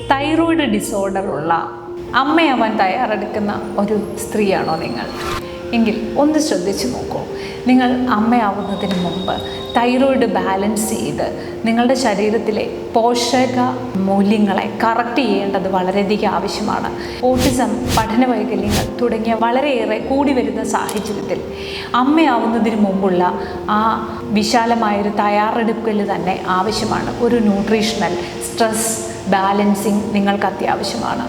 Thyroid disorder ഉള്ള അമ്മയാവാൻ തയ്യാറെടുക്കുന്ന ഒരു സ്ത്രീയാണോ നിങ്ങൾ? എങ്കിൽ ഒന്ന് ശ്രദ്ധിച്ചു നോക്കൂ. നിങ്ങൾ അമ്മയാവുന്നതിന് മുമ്പ് തൈറോയിഡ് ബാലൻസ് ചെയ്ത് നിങ്ങളുടെ ശരീരത്തിലെ പോഷക മൂല്യങ്ങളെ കറക്റ്റ് ചെയ്യേണ്ടത് വളരെയധികം ആവശ്യമാണ്. ഓട്ടിസം പഠന വൈകല്യങ്ങൾ തുടങ്ങിയ വളരെയേറെ കൂടി വരുന്ന സാഹചര്യത്തിൽ അമ്മയാവുന്നതിന് മുമ്പുള്ള ആ വിശാലമായൊരു തയ്യാറെടുക്കൽ തന്നെ ആവശ്യമാണ്. ഒരു ന്യൂട്രീഷണൽ സ്ട്രെസ് ബാലൻസിങ് നിങ്ങൾക്ക് അത്യാവശ്യമാണ്.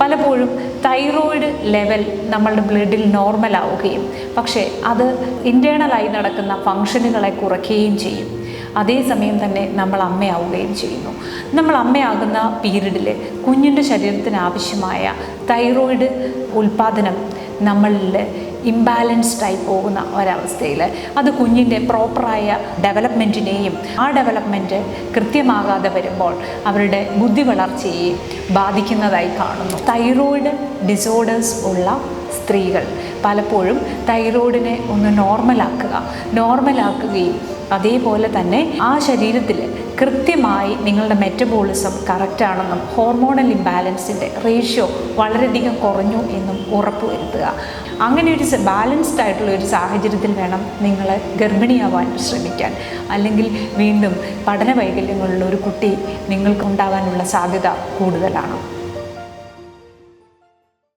പലപ്പോഴും തൈറോയിഡ് ലെവൽ നമ്മളുടെ ബ്ലഡിൽ നോർമൽ ആവുകയും പക്ഷേ അത് ഇന്റേണലായി നടക്കുന്ന ഫങ്ഷനുകളെ കുറയ്ക്കുകയും ചെയ്യും. അതേസമയം തന്നെ നമ്മൾ അമ്മയാവുകയും ചെയ്യുന്നു. നമ്മൾ അമ്മയാകുന്ന പീരീഡിൽ കുഞ്ഞിന്റെ ശരീരത്തിന് ആവശ്യമായ തൈറോയിഡ് ഉൽപ്പാദനം നമ്മളിൽ ഇംബാലൻസ്ഡ് ആയി പോകുന്ന ഒരവസ്ഥയിൽ അത് കുഞ്ഞിന്റെ പ്രോപ്പറായ ഡെവലപ്മെന്റിനെയും ആ ഡെവലപ്മെന്റ് കൃത്യമാകാതെ വരുമ്പോൾ അവരുടെ ബുദ്ധി വളർച്ചയെ ബാധിക്കുന്നതായി കാണുന്നു. തൈറോയിഡ് ഡിസോർഡേഴ്സ് ഉള്ള സ്ത്രീകൾ പലപ്പോഴും തൈറോയിഡിനെ ഒന്ന് നോർമലാക്കുക നോർമലാക്കുകയും അതേപോലെ തന്നെ ആ ശരീരത്തിൽ കൃത്യമായി നിങ്ങളുടെ മെറ്റബോളിസം കറക്റ്റാണെന്നും ഹോർമോണൽ ഇംബാലൻസിന്റെ റേഷ്യോ വളരെയധികം കുറഞ്ഞു എന്നും ഉറപ്പുവരുത്തുക അങ്ങനെ ഒരു ബാലൻസ്ഡ് ആയിട്ടുള്ള ഒരു സാഹചര്യത്തിൽ വേണം നിങ്ങൾ ഗർഭിണിയാവാൻ ശ്രമിക്കാൻ. അല്ലെങ്കിൽ വീണ്ടും പഠന വൈകല്യങ്ങളുള്ള ഒരു കുട്ടി നിങ്ങൾക്ക് ഉണ്ടാവാനുള്ള സാധ്യത കൂടുതലാണ്.